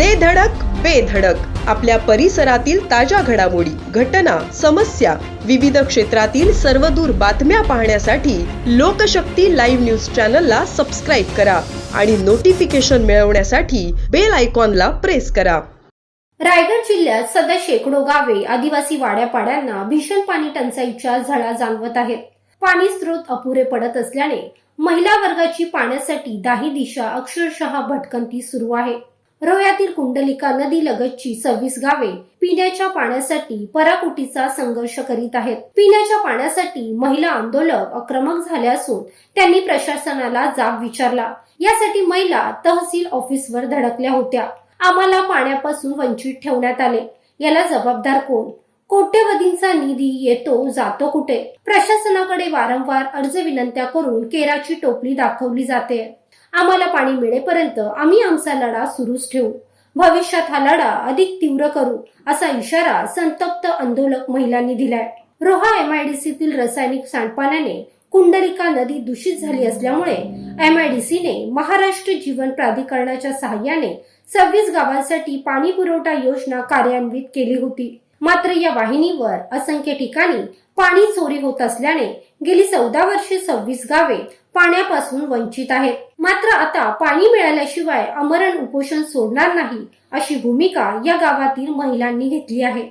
दे धडक बेधडक आपल्या परिसरातील ताज्या घडामोडी घटना समस्या विविध क्षेत्रातील सर्वदूर बातम्या पाहण्यासाठी लोकशक्ती लाईव्ह न्यूज चॅनलला सबस्क्राईब करा आणि नोटिफिकेशन मिळवण्यासाठी बेल आयकॉनला प्रेस करा. रायगड जिल्ह्यात सध्या शेकडो गावे आदिवासी वाड्यापाड्यांना भीषण पाणी टंचाईच्या झळा जाणवत आहेत. पाणी स्रोत अपुरे पडत असल्याने महिला वर्गाची पाण्यासाठी दाही दिशा अक्षरशः भटकंती सुरू आहे. रोह्यातील कुंडलिका नदी लगतची सव्वीस गावे पिण्याच्या पाण्यासाठी पराकुटीचा संघर्ष करीत आहेत. पिण्याच्या पाण्यासाठी महिला आंदोलक आक्रमक झाले असून त्यांनी प्रशासनाला जाब विचारला. यासाठी महिला तहसील ऑफिसवर धडकल्या होत्या. आम्हाला पाण्यापासून वंचित ठेवण्यात आले. याला जबाबदार कोण? कोट्यवधींचा निधी येतो जातो कुठे? प्रशासनाकडे वारंवार अर्ज विनंत्या करून केराची टोपली दाखवली जाते. आम्हाला पाणी मिळेपर्यंत आम्ही आमचा लढा सुरूच ठेवू. भविष्यात हा लढा अधिक तीव्र करू असा इशारा संतप्त आंदोलक महिलांनी दिलाय. रोहा एमआयडीसीतील रासायनिक सांडपाण्याने कुंडलिका नदी दूषित झाली असल्यामुळे एमआयडीसीने महाराष्ट्र जीवन प्राधिकरणाच्या सहाय्याने सव्वीस गावांसाठी पाणी पुरवठा योजना कार्यान्वित केली होती. मात्र या वाहिनीवर असंख्य ठिकाणी पाणी चोरी होत असल्याने गेली चौदा वर्षे सव्वीस गावे पाण्यापासून वंचित आहेत. मात्र आता पाणी मिळाल्याशिवाय अमरण उपोषण सोडणार नाही अशी भूमिका या गावातील महिलांनी घेतली आहे.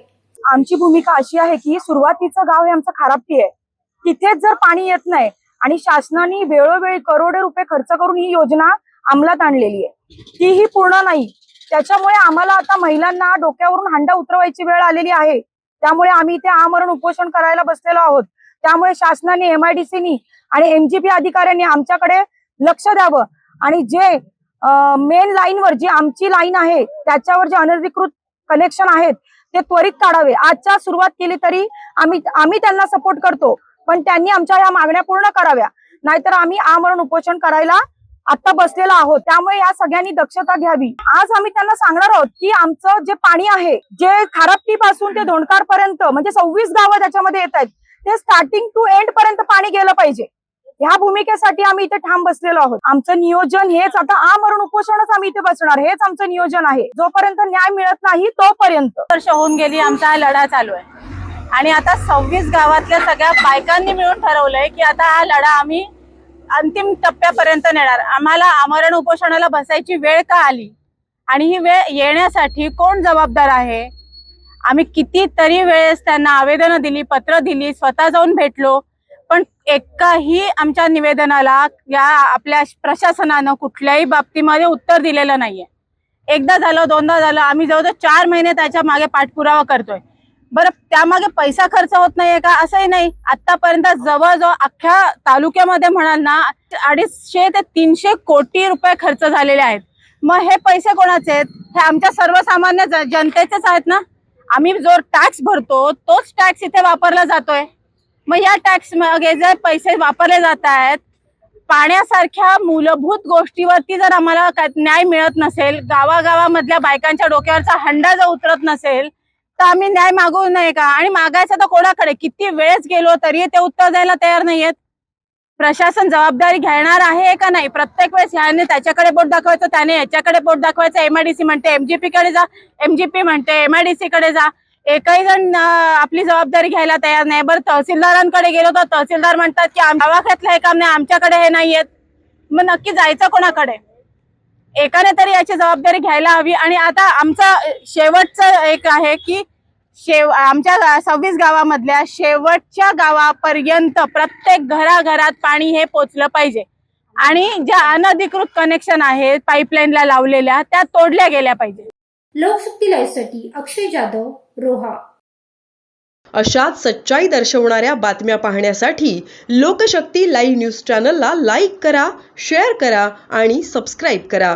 आमची भूमिका अशी आहे की सुरुवातीचं गाव हे आमचं खारापटी आहे. तिथेच जर पाणी येत नाही आणि शासनाने वेळोवेळी करोडो रुपये खर्च करून ही योजना अंमलात आणलेली आहे. तीही पूर्ण नाही. त्याच्यामुळे आम्हाला आता महिलांना डोक्यावरून हांडा उतरवायची वेळ आलेली आहे. त्यामुळे आम्ही इथे आमरण उपोषण करायला बसलेलो आहोत. त्यामुळे शासनाने एमआयडीसीनी आणि एमजीपी अधिकाऱ्यांनी आमच्याकडे लक्ष द्यावं. आणि जे मेन लाईनवर जी आमची लाईन आहे त्याच्यावर जे अनधिकृत कनेक्शन आहेत ते त्वरित काढावे. आजच्या सुरुवात केली तरी आम्ही आम्ही त्यांना सपोर्ट करतो. पण त्यांनी आमच्या या मागण्या पूर्ण कराव्या. नाहीतर आम्ही आमरण उपोषण करायला आता बसलेलो आहोत. त्यामुळे या सगळ्यांनी दक्षता घ्यावी. आज आम्ही त्यांना सांगणार आहोत की आमचं जे पाणी आहे जे खारपटी पासून ते धोंडकार पर्यंत म्हणजे सव्वीस गावं त्याच्यामध्ये येत आहेत ते स्टार्टिंग टू एंड पर्यंत पाणी गेलं पाहिजे. ह्या भूमिकेसाठी आम्ही इथे ठाम बसलेलो आहोत. आमचं नियोजन हेच आता आमरण उपोषणच आम्ही इथे बसणार. हेच आमचं नियोजन आहे. जोपर्यंत न्याय मिळत नाही तोपर्यंत. वर्ष होऊन गेली आमचा हा लढा चालू आहे. आणि आता सव्वीस गावातल्या सगळ्या बायकांनी मिळून ठरवलंय की आता हा लढा आम्ही अंतिम टप्प्यापर्यंत नेणार. आम्हाला आमरण उपोषणाला बसायची वेळ का आली? आणि ही वेळ येण्यासाठी कोण जबाबदार आहे? आम्ही कितीतरी वेळेस त्यांना आवेदनं दिली पत्र दिली स्वतः जाऊन भेटलो पण एकाही आमच्या निवेदनाला या आपल्या प्रशासनानं कुठल्याही बाबतीमध्ये उत्तर दिलेलं नाहीये. एकदा झालं दोनदा झालं आम्ही जवळजवळ चार महिने त्याच्यामागे पाठपुरावा करतोय. बरं त्यामागे पैसा खर्च होत नाहीये का? असंही नाही. आतापर्यंत जवळजवळ अख्ख्या तालुक्यामध्ये म्हणाल ना अडीचशे ते तीनशे कोटी रुपये खर्च झालेले आहेत. मग हे पैसे कोणाचे आहेत? हे आमच्या सर्वसामान्य ज- जनतेचेच आहेत ना? आम्ही जो टॅक्स भरतो तोच टॅक्स इथे वापरला जातोय. मग या टॅक्स मागे जर पैसे वापरले जात आहेत पाण्यासारख्या मूलभूत गोष्टीवरती जर आम्हाला काय- न्याय मिळत नसेल गावागावामधल्या बायकांच्या डोक्यावरचा हंडा जर उतरत नसेल तर आम्ही न्याय मागू नये का? आणि मागायचं तर कोणाकडे? किती वेळेस गेलो तरी ते उत्तर द्यायला तयार नाहीयेत. प्रशासन जबाबदारी घेणार आहे का नाही? प्रत्येक वेळेस ह्याने त्याच्याकडे बोट दाखवायचं त्याने याच्याकडे बोट दाखवायचं. एमआयडीसी म्हणते एमजीपी कडे जा. एमजीपी म्हणते एमआयडीसी कडे जा. एकही जण आपली जबाबदारी घ्यायला तयार नाही. बरं तहसीलदारांकडे गेलो तर तहसीलदार म्हणतात की गावाखातलं हे काम नाही आमच्याकडे हे नाहीयेत. मग नक्की जायचं कोणाकडे? एकाने तरी याची जबाबदारी घ्यायला हवी. आणि आता आमचा शेवटचं एक आहे की शेव आमच्या सव्वीस गावामधल्या शेवटच्या गावापर्यंत प्रत्येक घराघरात पाणी हे पोचलं पाहिजे. आणि ज्या अनधिकृत कनेक्शन आहेत पाईपलाईनला लावलेल्या त्या तोडल्या गेल्या पाहिजे. लोकशक्ती लाईव्हसाठी अक्षय जाधव रोहा. अशाच सच्चाई दर्शवणाऱ्या बातम्या पाहण्यासाठी लोकशक्ती लाईव्ह न्यूज चॅनलला लाईक करा शेअर करा आणि सबस्क्राईब करा.